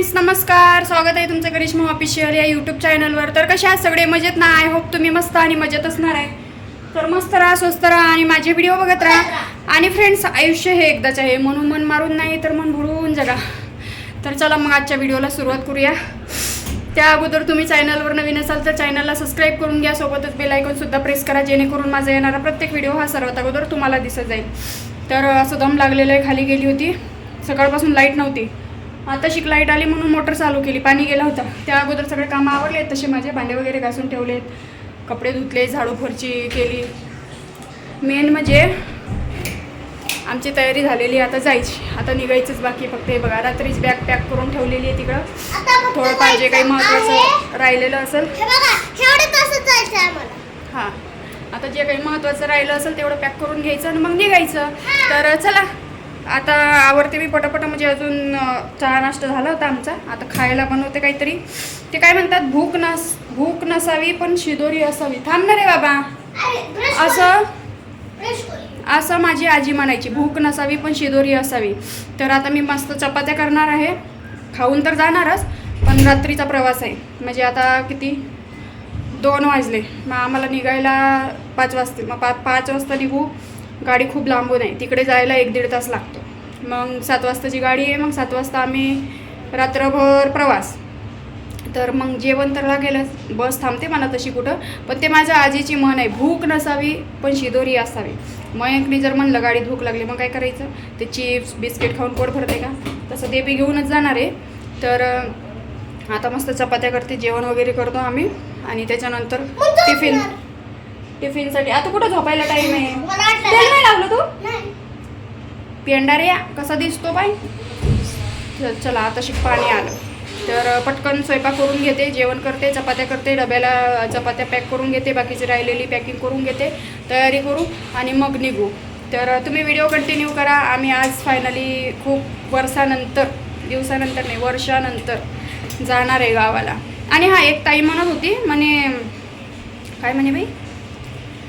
Friends नमस्कार. स्वागत आहे तुमचं करिश्मा ऑफिशियल या यूट्यूब चॅनलवर तर कशा सगळे? मजेत ना? आय होप तुम्ही मस्त आणि मजेत असणार आहे. तर मस्त राहा स्वस्त राहा आणि माझे व्हिडिओ बघत राहा. आणि फ्रेंड्स आयुष्य हे एकदाच आहे. म्हणून मन मारून नाही तर मन भरून जगा. तर चला मग आजच्या व्हिडिओला सुरुवात करूया. त्या अगोदर तुम्ही चॅनलवर नवीन असाल तर चॅनलला सबस्क्राईब करून घ्या. सोबतच बेलायकॉनसुद्धा सुद्धा प्रेस करा जेणेकरून माझा येणारा प्रत्येक व्हिडिओ हा सर्वात अगोदर तुम्हाला दिसत जाईल. तर असं दम लागलेलं आहे खाली गेली होती. सकाळपासून लाइट नव्हती. आता शिक लाइट आली म्हणून मोटर चालू केली. पाणी गेलं होतं. त्या अगोदर सगळे कामं आवडले तसे माझे. भांडे वगैरे घासून ठेवलेत कपडे धुतले झाडू फरची केली. मेन म्हणजे आमची तयारी झालेली आहे. आता जायची. आता निघायचंच बाकी फक्त हे बघा. रात्रीच बॅग पॅक करून ठेवलेली आहे तिकडं. थोडं पाहिजे काही. महत्त्वाचं राहिलेलं असेल. हे हां. आता जे काही महत्त्वाचं राहिलं असेल तेवढं पॅक करून घ्यायचं आणि मग निघायचं. तर चला. आता आवडते मी पटापट म्हणजे अजून चहा नाश्ता झाला होता आमचा. आता खायला बनवते काहीतरी. ते काय म्हणतात? भूक नस भूक नसावी पण शिदोरी असावी. थांब ना रे बाबा. असं असं माझी आजी म्हणायची भूक नसावी पण शिदोरी असावी. तर आता मी मस्त चपात्या करणार आहे. खाऊन तर जाणारच पण रात्रीचा प्रवास आहे. म्हणजे आता किती? दोन वाजले. मग आम्हाला निघायला पाच वाजतील. मग पा पाच वाजता निघू. गाडी खूप लांबून आहे. तिकडे जायला एक दीड तास लागतो. मग सात वाजताची गाडी आहे मग सात वाजता आम्ही रात्रभर प्रवास. तर मग जेवण तर लागेलच. बस थांबते मला तशी कुठं पण ते माझ्या आजीची म्हण आहे भूक नसावी पण शिदोरी असावी. मयंकने जर म्हणलं गाडीत भूक लागली मग काय करायचं? ते चिप्स बिस्किट खाऊन पोट भरते का? तसं ते बी घेऊनच जाणार आहे. तर आता मस्त चपात्या करते जेवण वगैरे करतो आम्ही. आणि त्याच्यानंतर. टिफिन टिफिनसाठी आता कुठं झोपायला टाईम आहे? नाही लावलं तू? पेंडाऱ्या कसा दिसतो बाई? चल चला आता शिक पाणी आलं. तर पटकन स्वयंपाक करून घेते जेवण करते चपात्या करते डब्याला चपात्या पॅक करून घेते बाकीची राहिलेली पॅकिंग करून घेते तयारी करू आणि मग निघू. तर तुम्ही व्हिडिओ कंटिन्यू करा. आम्ही आज फायनली खूप वर्षानंतर दिवसानंतर नाही वर्षानंतर जाणार आहे गावाला. आणि हा एक ताई म्हणत होती म्हणे काय म्हणे बाई?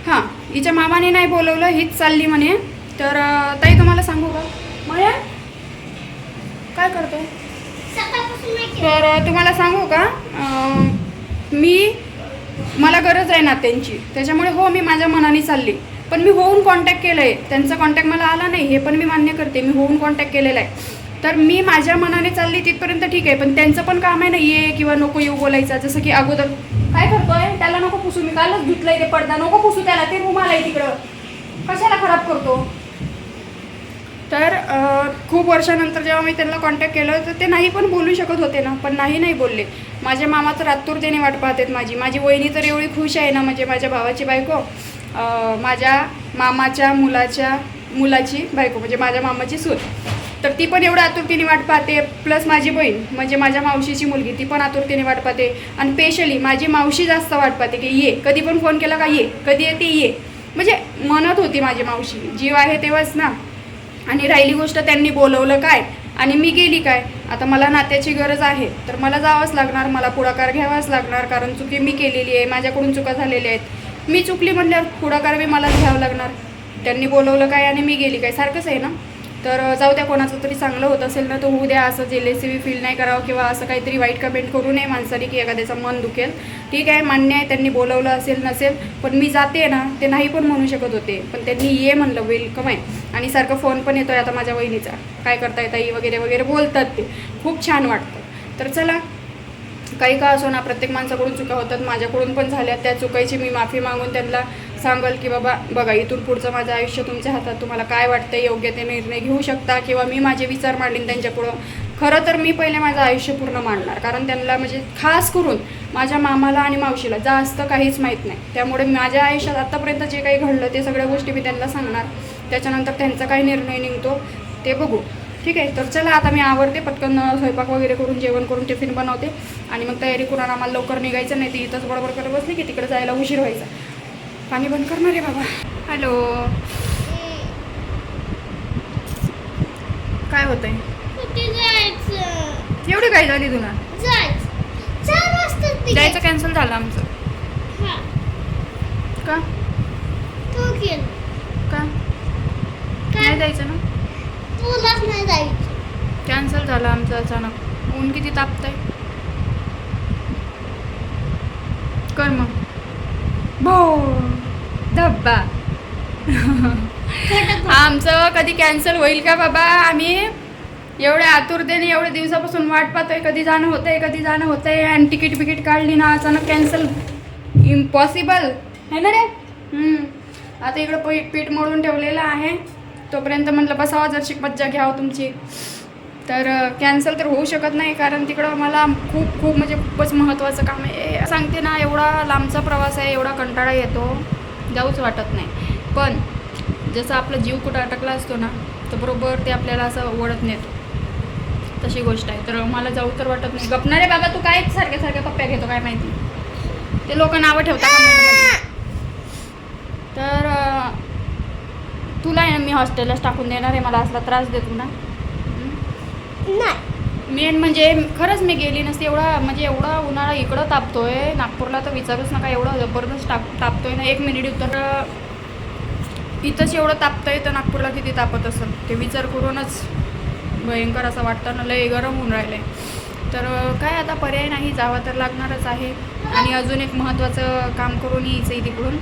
हां हिच्या मामाने नाही बोलवलं हीच चालली म्हणे. तर ताई तुम्हाला सांगू का? माया काय करतो. तर तुम्हाला सांगू का? मी मला गरज आहे नात्यांची. त्याच्यामुळे हो मी माझ्या मनाने चालली. पण मी होऊन कॉन्टॅक्ट केलं आहे त्यांचा कॉन्टॅक्ट मला आला नाही. हे पण मी मान्य करते. मी होऊन कॉन्टॅक्ट केलेला आहे. तर मी माझ्या मनाने चालली तिथपर्यंत ठीक आहे. पण त्यांचं पण काम आहे ना ये किंवा नको येऊ बोलायचं. जसं की अगोदर काय करतोय? त्याला नको पुसू. मी कालच धुतलंय ते पडदा. नको पुसू त्याला. ते रुमाल आहे तिकडं. कशाला खराब करतो? तर खूप वर्षानंतर जेव्हा मी त्यांना कॉन्टॅक्ट केलं तर ते नाही पण बोलू शकत होते ना पण नाही नाही बोलले. माझ्या मामा तर आतुरतेने वाट पाहतात माझी. माझी वहिनी तर एवढी खुश आहे ना म्हणजे माझ्या भावाची बायको माझ्या मामाच्या मुलाच्या मुलाची बायको म्हणजे माझ्या मामाची सून. तर ती पण एवढं आतुरतेने वाट पाहते प्लस माझी बहीण म्हणजे माझ्या मावशीची मुलगी ती पण आतुरतेने वाट पाहते. आणि स्पेशली माझी मावशी जास्त वाट पाहते की ये कधी पण फोन केला का ये कधी येते ये. म्हणजे म्हणत होती माझी मावशी जीव आहे तेव्हाच ना. आणि राहिली गोष्ट त्यांनी बोलवलं काय? आणि मी गेली काय? आता मला नात्याची गरज आहे. तर मला जावंच लागणार मला पुढाकार घ्यावाच लागणार कारण चुकी मी केलेली आहे माझ्याकडून चुका झालेल्या आहेत. मी चुकली म्हटल्यावर पुढाकार बी मलाच घ्यावं लागणार. त्यांनी बोलवलं काय आणि मी गेली काय? सारखंच आहे ना? तर जाऊ द्या कोणाचं तरी चांगलं होत असेल ना तो होऊ द्या असं जेलेसी फील नाही करावं किंवा असं काहीतरी वाईट कमेंट करू नये माणसाने की एखाद्याचं मन दुखेल. ठीक आहे मान्य आहे त्यांनी बोलवलं असेल नसेल पण मी जाते ना ते नाही पण म्हणू शकत होते. पण त्यांनी ये म्हणलं वेलकम आहे. आणि सारखं फोन पण येतो आहे आता माझ्या वहिनीचा. काय करता करताय आई वगैरे वगैरे बोलतात ते. खूप छान वाटतं. तर चला काही का असो ना प्रत्येक माणसाकडून चुका होतात माझ्याकडून पण झाल्या. त्या चुकायची मी माफी मागून त्यांना सांगाल की बाबा बघा इथून पुढचं माझं आयुष्य तुमच्या हातात तुम्हाला काय वाटतं योग्य ते निर्णय घेऊ शकता किंवा मी माझे विचार मांडीन त्यांच्यापुढं खरं तर मी पहिले माझं आयुष्य पूर्ण मांडणार कारण त्यांना म्हणजे खास करून माझ्या मामाला आणि मावशीला जास्त काहीच माहीत नाही. त्यामुळे माझ्या आयुष्यात आत्तापर्यंत जे काही घडलं ते सगळ्या गोष्टी मी त्यांना सांगणार. त्याच्यानंतर त्यांचा काही निर्णय निघतो ते बघू. ठीक आहे तर चला आता मी आवडते पटकन स्वयंपाक वगैरे करून जेवण करून टिफिन बनवते. आणि मग तयारी करून आम्हाला लवकर निघायचं नाही ती इथंच बरोबर करत बसली की तिकडे जायला उशीर व्हायचा. पाणी बंद करणार आहे बाबा. हॅलो. काय कुठे जायचं? एवढी काय झाली तुला? जायचं. कॅन्सल झालं आमचं. हा. का? का? काय? नाही जायचं ना? तुलाच नाही जायचं. कॅन्सल झालं आमचं अचानक. ऊन किती तापतंय. कर मग. भो धब्बा. आमचं कधी कॅन्सल होईल का बाबा? आम्ही एवढ्या आतुरतेने एवढ्या दिवसापासून वाट पाहतोय कधी जाणं होतंय कधी जाणं होतंय. आणि तिकीट बिकीट काढली ना अचानक कॅन्सल इम्पॉसिबल है ना रे? आता इकडं पीठ पीठ मोडून ठेवलेलं आहे. तोपर्यंत म्हटलं बसावा जरशी मज्जा घ्यावं तुमची. तर कॅन्सल तर होऊ शकत नाही कारण तिकडं मला खूप खूप म्हणजे खूपच महत्त्वाचं काम आहे. सांगते ना एवढा लांबचा प्रवास आहे एवढा कंटाळा येतो. जाऊच वाटत नाही. पण जसं आपला जीव कुठं अटकला असतो ना तर बरोबर ते आपल्याला असं ओढत नेतो तशी गोष्ट आहे. तर मला जाऊ तर वाटत नाही. गपणारे बाबा तू काय सारख्या सारख्या पप्प्या घेतो काय माहिती? ते लोक नावं ठेवतात तर तुला आहे मी हॉस्टेललाच टाकून देणार आहे. मला असला त्रास देतो ना. नाही. मेन म्हणजे खरंच मी गेली नसते एवढा म्हणजे एवढा उन्हाळा इकडं तापतोय नागपूरला तर विचारूच नका एवढं जबरदस्त ताप तापतोय ना एक मिनिट उतर इथंच एवढं तापतंय तर नागपूरला किती तापत असेल? ते विचार करूनच भयंकर असं वाटतं ना लय गरम होऊन राहिलं आहे तर काय आता पर्याय नाही जावा तर लागणारच आहे. आणि अजून एक महत्त्वाचं काम करून यायचं आहे तिकडून.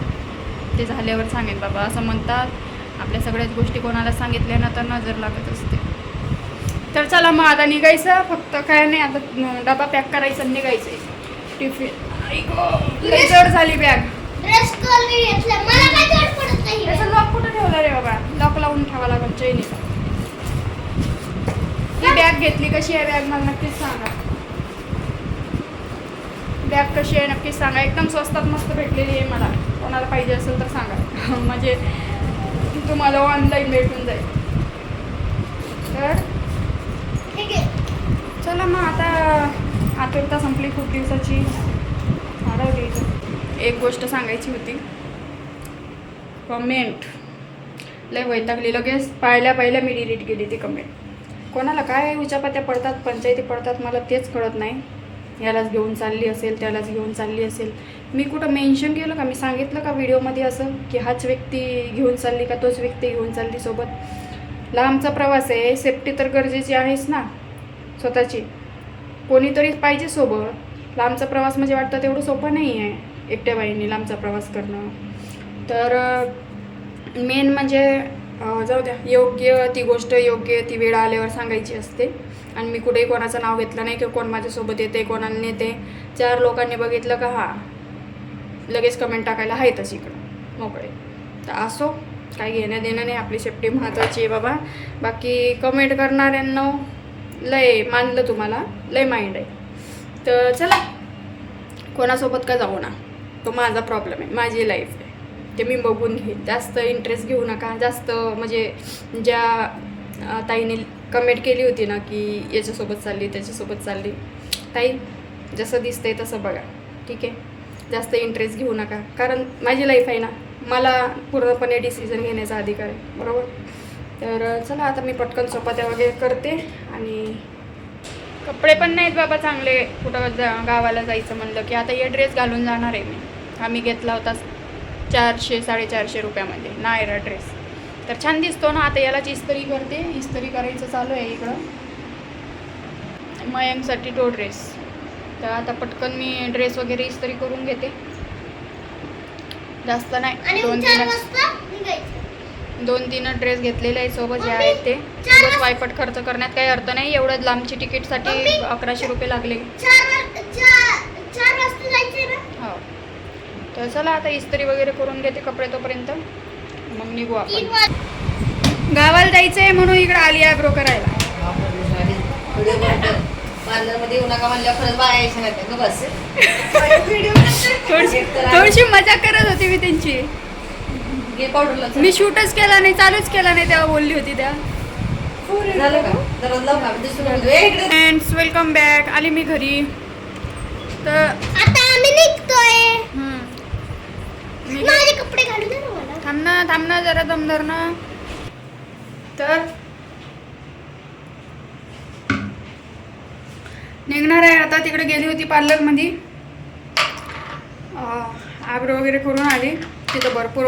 ते झाल्यावर सांगेन बाबा असं म्हणतात. आपल्या सगळ्याच गोष्टी कोणाला सांगितल्या ना तर नजर लागत असते. तर चला मग आता निघायचं. फक्त काय नाही आता डबा पॅक करायचा आणि निघायचं. टिफिन. लय जड झाली बॅग. त्याचं लॉक कुठं ठेवलं रे बाबा? लॉक लावून ठेवा लागेल चैनीला. ही बॅग घेतली कशी आहे बॅग मला नक्कीच सांगा. बॅग कशी आहे नक्कीच सांगा. एकदम स्वस्तात मस्त भेटलेली आहे मला. कोणाला पाहिजे असेल तर सांगा. म्हणजे तुम्हाला ऑनलाईन भेटून जाईल तर ठीक आहे चला मग आता संपली खूप दिवसाची. हरवली एक गोष्ट सांगायची होती. कमेंट लय वैतागली. लगेच पाहिल्या पाहिल्या मी डिलीट केली ती कमेंट कोणाला काय उचापात्या पडतात पंचायती पडतात मला तेच कळत नाही. यालाच घेऊन चालली असेल त्यालाच घेऊन चालली असेल. मी कुठं मेन्शन केलं का? मी सांगितलं का व्हिडिओमध्ये असं? की हाच व्यक्ती घेऊन चालली का तोच व्यक्ती घेऊन चालली सोबत? लांबचा प्रवास आहे. सेफ्टी तर गरजेची आहेच ना. स्वतःची. कोणीतरी पाहिजे सोबत. लांबचा प्रवास म्हणजे वाटतं तेवढं सोपं नाही आहे एकट्या बाईंनी लांबचा प्रवास करणं. तर मेन म्हणजे जाऊ द्या. योग्य ती गोष्ट योग्य ती वेळ आल्यावर सांगायची असते. आणि मी कुठेही कोणाचं नाव घेतलं नाही किंवा कोण माझ्यासोबत येते कोणाला नेते चार लोकांनी बघितलं का हा लगेच कमेंट टाकायला आहेतच इकडं. मोकळे. तर असो. काही घेणं देणं नाही. आपली सेफ्टी महत्त्वाची आहे बाबा. बाकी कमेंट करणाऱ्यांना लय मानलं तुम्हाला लय माइंड आहे. तर चला कोणासोबत का जाऊ ना? तो माझा प्रॉब्लेम आहे माझी लाईफ आहे. ते मी बघून घेईन. जास्त इंटरेस्ट घेऊ नका. जास्त म्हणजे ज्या ताईने कमेंट केली होती ना की याच्यासोबत चालली त्याच्यासोबत चालली. ताई जसं दिसतंय तसं बघा. ठीक आहे? जास्त इंटरेस्ट घेऊ नका. कारण माझी लाईफ आहे ना मला पूर्णपणे डिसिजन घेण्याचा अधिकार आहे. बरोबर? तर चला आता मी पटकन चपात्या वगैरे करते आणि कपडे पण नाहीत बाबा चांगले. कुठं जा गावाला जायचं म्हणलं की आता हे ड्रेस घालून जाणार आहे मी. आम्ही घेतला होता चारशे साडेचारशे रुपयामध्ये. नायरा ड्रेस तर छान दिसतो ना आता यालाच इस्त्री करते. इस्त्री करायचं चालू आहे इकडं. मयंकसाठी तो ड्रेस तर आता पटकन मी ड्रेस वगैरे इस्त्री करून घेते. जास्त नाही. दोन तीन वाजता निघायचं. दोन तीन ड्रेस घेतलेले आहे सोबत जे आहेत ते. वाजता- वायपट खर्च करण्यात काही अर्थ नाही. एवढं लांबची तिकीटसाठी. अकराशे रुपये लागले. चार वा- चार चार वाजता जायचंय ना? हो. तर चला आता इस्त्री वगैरे करून घेते कपडे तोपर्यंत. मग निघू आपण. गावाला जायचंय म्हणून इकडे आली आयब्रो करायला पार्लरमध्ये येऊ नका म्हणल्यावर खरंच बाया यायचं नाही का बस थोडीशी थोडीशी मजा करत होती मी त्यांची. घे पावडरला मी शूटच केला नाही चालूच केला नाही तेव्हा बोलली होती त्या. झालं का. ए, इकडे. फ्रेंड्स वेलकम बॅक आली मी घरी. तर आता आम्ही निघतोय. हम्म. मी माझे कपडे घालू दे ना मला. थांब ना थांब ना जरा दम धर ना. तर निघणार आहे आता तिकडे गेली होती पार्लरमध्ये. आयब्रो वगैरे करून आली. तिथं भरपूर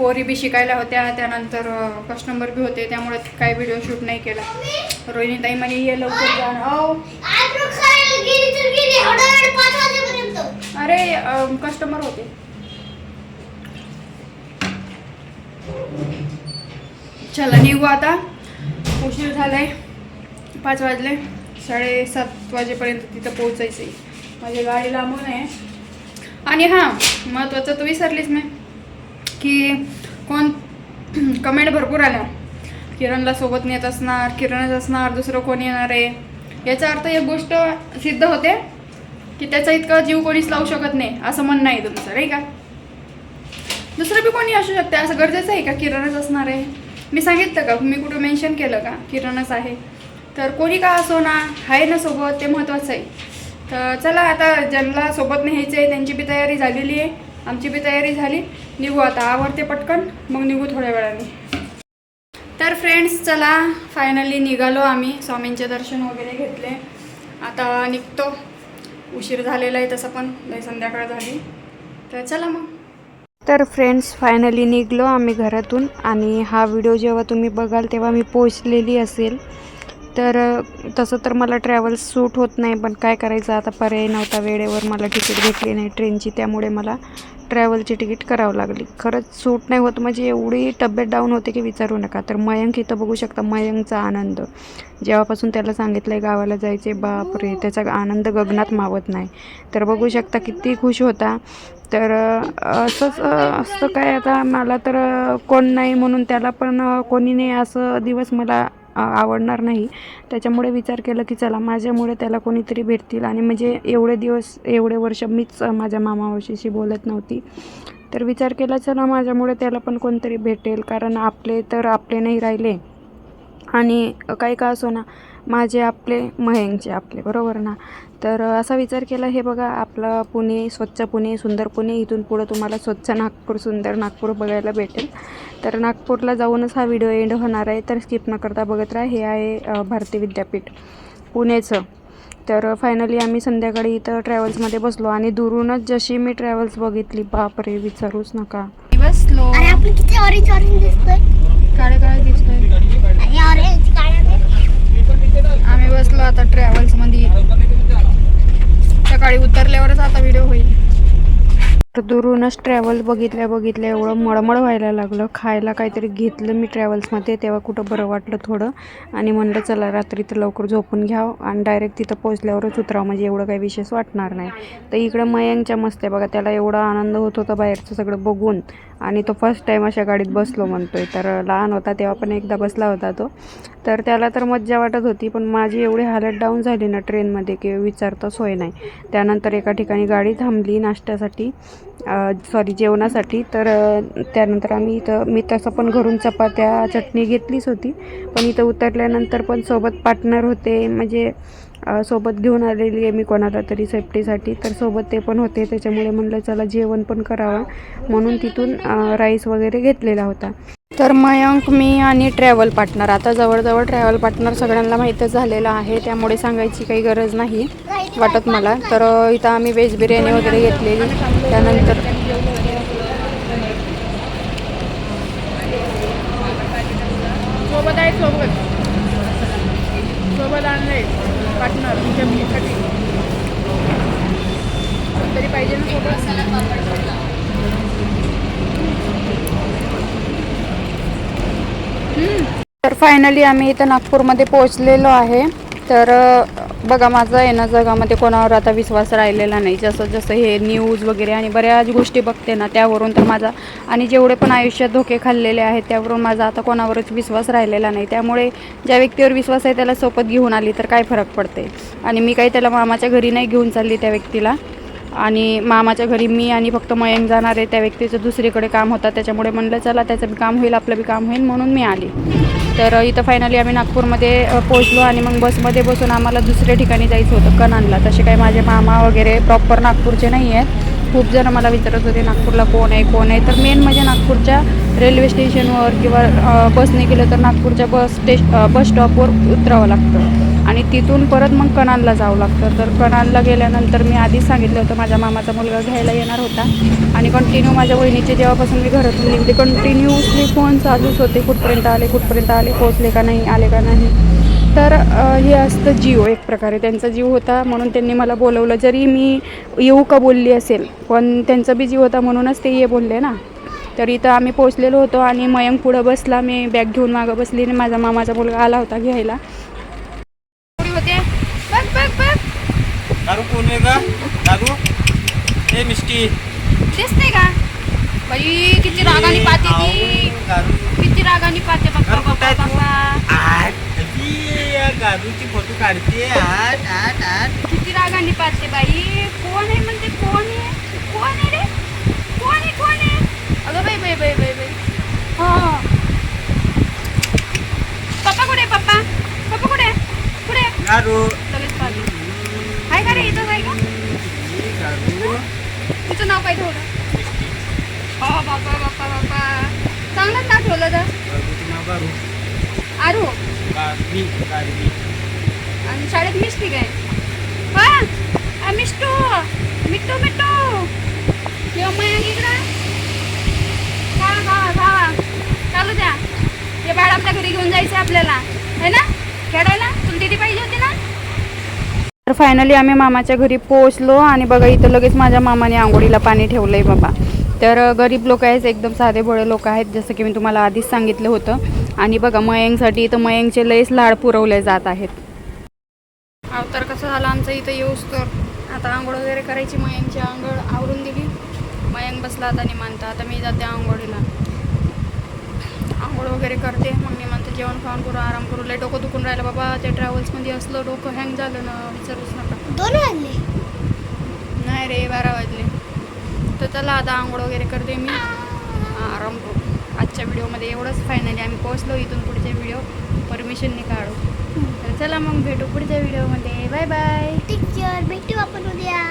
पोरी बी शिकायला होत्या त्यानंतर कस्टमर बी होते त्यामुळे काही व्हिडिओ शूट नाही केला. रोहिणीताई म्हणे ये लवकर जाणार हो. अरे कस्टमर होते. चला निघू आता. उशीर झालाय. पाच वाजले. साडेसात वाजेपर्यंत तिथं पोहोचायचं आहे माझी गाडी लांबून आहे. आणि हां महत्त्वाचं तू विसरलीस मी की कोण कमेंट भरपूर आल्या. किरणला सोबत नेत असणार किरणच असणार दुसरं कोण येणार आहे? याचा अर्थ एक गोष्ट सिद्ध होते की त्याचा इतका जीव कोणीच लावू शकत नाही असं म्हणणं आहे तुमचं नाही का? दुसरं बी कोणी असू शकते असं गरजेचं आहे का? किरणच असणार आहे. मी सांगितलं का? मी कुठं मेन्शन केलं का? किरणच आहे. तर कोणी का असो ना आहे ना सोबत ते महत्त्वाचं आहे. तर चला आता ज्यांना सोबत न्यायचं आहे त्यांची बी तयारी झालेली आहे. आमची बी तयारी झाली. निघू आता आवडते पटकन मग निघू थोड्या वेळाने. तर फ्रेंड्स चला फायनली निघालो आम्ही. स्वामींचे दर्शन वगैरे घेतले. आता निघतो. उशीर झालेला आहे तसं पण लय संध्याकाळ झाली. तर चला मग. तर फ्रेंड्स फायनली निघलो आम्ही घरातून. आणि हा व्हिडिओ जेव्हा तुम्ही बघाल तेव्हा मी पोचलेली असेल. तर तसं तर मला ट्रॅव्हल्स सूट होत नाही पण काय करायचं? आता पर्याय नव्हता वेळेवर मला तिकीट भेटली नाही ट्रेनची त्यामुळे मला ट्रॅव्हलची तिकीट करावं लागली. खरंच सूट नाही होत म्हणजे एवढी तब्येत डाऊन होते की विचारू नका. तर मयंक इथं बघू शकता मयंकचा आनंद. जेव्हापासून त्याला सांगितलं आहे गावाला जायचे बापरे त्याचा आनंद गगनात मावत नाही. तर बघू शकता किती खुश होता. तर असंच असं असतं काय आता मला तर कोण नाही म्हणून त्याला पण कोणी नाही असं दिवस मला आवडणार नाही. त्याच्यामुळे विचार केला की चला माझ्यामुळे त्याला कोणीतरी भेटतील. आणि म्हणजे एवढे दिवस एवढे वर्ष मीच माझ्या मामावशीशी बोलत नव्हती. तर विचार केला चला माझ्यामुळे त्याला पण कोणतरी भेटेल. कारण आपले तर आपले नाही राहिले. आणि काही का असो ना माझे आपले मयंकचे आपले. बरोबर ना? तर असा विचार केला हे बघा आपलं पुणे स्वच्छ पुणे सुंदर पुणे इथून पुढं तुम्हाला स्वच्छ नागपूर सुंदर नागपूर बघायला भेटेल. तर नागपूरला जाऊनच हा व्हिडिओ एंड होणार आहे तर स्किप न करता बघत राहा. हे आहे भारती विद्यापीठ पुणेचं. तर फायनली आम्ही संध्याकाळी इथं ट्रॅव्हल्समध्ये बसलो आणि दुरूनच जशी मी ट्रॅव्हल्स बघितली बापरे विचारूच नका. बसलो. ऑरेंज ऑरेंज दिसतोय? काळे काळे दिसतोय. आम्ही बसलो आता ट्रॅव्हल्समध्ये. सकाळी उतरल्यावरच आता व्हिडिओ होईल. तर दुरूनच ट्रॅव्हल बघितल्या बघितल्या एवढं मळमळ व्हायला लागलं. खायला काहीतरी घेतलं मी ट्रॅव्हल्समध्ये तेव्हा कुठं बरं वाटलं थोडं. आणि म्हणलं चला रात्री तर लवकर झोपून घ्यावं आणि डायरेक्ट तिथं पोचल्यावरच उतरावं म्हणजे एवढं काही विशेष वाटणार नाही. तर इकडं मयंकच्या मस्त आहे बघा त्याला एवढा आनंद होत होता बाहेरचं सगळं बघून. आणि तो फर्स्ट टाईम अशा गाडीत बसलो म्हणतोय. तर लहान होता तेव्हा पण एकदा बसला होता तो. तर त्याला तर मज्जा वाटत होती पण माझी एवढी हालत डाऊन झाली ना ट्रेनमध्ये की विचारता सोय नाही. त्यानंतर एका ठिकाणी गाडी थांबली नाश्त्यासाठी. सॉरी जेवणासाठी. तर त्यानंतर आम्ही इथं मी तसं पण घरून चपात्या चटणी घेतलीच होती. पण इथं उतरल्यानंतर पण सोबत पार्टनर होते. म्हणजे सोबत घेऊन आलेली आहे मी कोणाला तरी सेफ्टीसाठी. तर सोबत ते पण होते. त्याच्यामुळे म्हणलं चला जेवण पण करावं. म्हणून तिथून राईस वगैरे घेतलेला होता. तर मयंक मी आणि ट्रॅव्हल पार्टनर आता जवळजवळ ट्रॅव्हल पार्टनर सगळ्यांना माहीतच झालेलं आहे. त्यामुळे सांगायची काही गरज नाही वाटत मला. तर इथं आम्ही व्हेज बिर्याणी वगैरे घेतलेली. त्यानंतर सोबत आहे सोबत. सोबत पार्टनर तुमच्या मुलीसाठी. तरी पाहिजे ना सोबत तर फायनली आम्ही इथं नागपूरमध्ये पोहोचलेलो आहे. तर बघा माझा आहे ना जगामध्ये कोणावर आता विश्वास राहिलेला नाही. जसं जसं हे न्यूज वगैरे आणि बऱ्याच गोष्टी बघते ना त्यावरून तर माझा आणि जेवढे पण आयुष्यात धोके खाल्लेले आहेत त्यावरून माझा आता कोणावरच विश्वास राहिलेला नाही. त्यामुळे ज्या व्यक्तीवर विश्वास आहे त्याला सोबत घेऊन आली तर काय फरक पडते आणि मी काही त्याला मामाच्या घरी नाही घेऊन चालली त्या व्यक्तीला. आणि मामाच्या घरी मी आणि फक्त मयंक जाणार आहे त्या व्यक्तीचं दुसरीकडे काम होतं त्याच्यामुळे म्हणलं चला त्याचं बी काम होईल आपलं बी काम होईल म्हणून मी आली. तर इथं फायनली आम्ही नागपूरमध्ये पोहोचलो आणि मग बसमध्ये बसून आम्हाला दुसऱ्या ठिकाणी जायचं होतं कनानला तसे काही माझे मामा वगैरे प्रॉपर नागपूरचे नाही आहेत. खूप जण मला विचारत होते नागपूरला कोण आहे कोण आहे? तर मेन म्हणजे नागपूरच्या रेल्वे स्टेशनवर किंवा बसने गेलं तर नागपूरच्या बस स्टेश बस स्टॉपवर उतरावं लागतं. आणि तिथून परत मग कणालला जावं लागतं. तर कणालला गेल्यानंतर मी आधीच सांगितलं होतं माझ्या मामाचा मुलगा घ्यायला येणार होता. आणि कंटिन्यू माझ्या वहिनीचे जेव्हापासून मी घरातून निघते कंटिन्यूसली फोन चालूच होते कुठपर्यंत आले कुठपर्यंत आले पोचले का नाही आले का नाही. तर हे असतं जीव एक प्रकारे. त्यांचा जीव होता म्हणून त्यांनी मला बोलवलं. जरी मी येऊ का बोलली असेल पण त्यांचा बी जीव होता म्हणूनच ते ये बोलले ना. तर इथं आम्ही पोचलेलो होतो आणि मयंक पुढं बसला. मी बॅग घेऊन मागं बसली आणि माझा मामाचा मुलगा आला होता घ्यायला होते बघ बघ बघ आहे का दारू ए मिष्टी दिसते का? बाई किती रागाने पाहते ती. किती रागाने पाहते बाप्पा बाप्पा? बाप्पा दारूची फोटो काढते. आठ आठ आठ. किती रागाने पाहते बाई. कोण आहे म्हणते कोण आहे रे कोण आहे कोण आहे अगं बाई बाई बाई बाई बाई हा पप्पा कुठे आहे, पप्पा पप्पा कुठे आहे? कुठे आहे? दारू लगेच पाहते आहे का रे इथंच आहे का ही दारू तिचं नाव काय ठेवलं हो बाप्पा बाप्पा बाप्पा चांगलंच नाव ठेवलं तर दारूचं नाव दारू आरू गारवी गारवी आणि शाळेत मिष्टी काय हा आ, मिष्टू मिट्टू मिट्टू किंवा मग इकडं खावा खावा खावा चालू द्या हे बाळ आपल्या घरी घेऊन जायचं आपल्याला. है ना? खेळायला? तुला दिदी पाहिजे होती ना? तर फायनली आम्ही मामाच्या घरी पोहोचलो आणि बघा इथं लगेच माझ्या मामाने आंघोळीला पाणी ठेवलं आहे बाबा. तर गरीब लोक आहेत एकदम साधे भोळे लोक आहेत जसं की मी तुम्हाला आधीच सांगितलं होतं. आणि बघा मयंकसाठी इथं मयंकचे लयच लाड पुरवले जात आहेत. अवतार कसं झालं आमचं इथं येऊस तर? आता आंघोळ वगैरे करायची मयंकची आंघोळ आवरून दिली. मयंक बसला आता निमांत आता मी जाते आंघोळीला. आंघोळ वगैरे करते मग जेवण खाऊन करू आराम करू लय डोकं दुखून राहिलं. बाबा त्या ट्रॅव्हल्समध्ये असलं डोकं हँग झालं ना विचारूच नका. दोन वाजले? नाही रे बारा वाजले. तर चला आता आंघोळ वगैरे करते मी. आराम करू. आजच्या व्हिडिओमध्ये एवढंच. फायनली आम्ही पोहोचलो इथून पुढच्या व्हिडिओ. परमिशनने काढू. तर चला मग भेटू पुढच्या व्हिडिओमध्ये. बाय बाय टेक केअर भेटू आपण उद्या.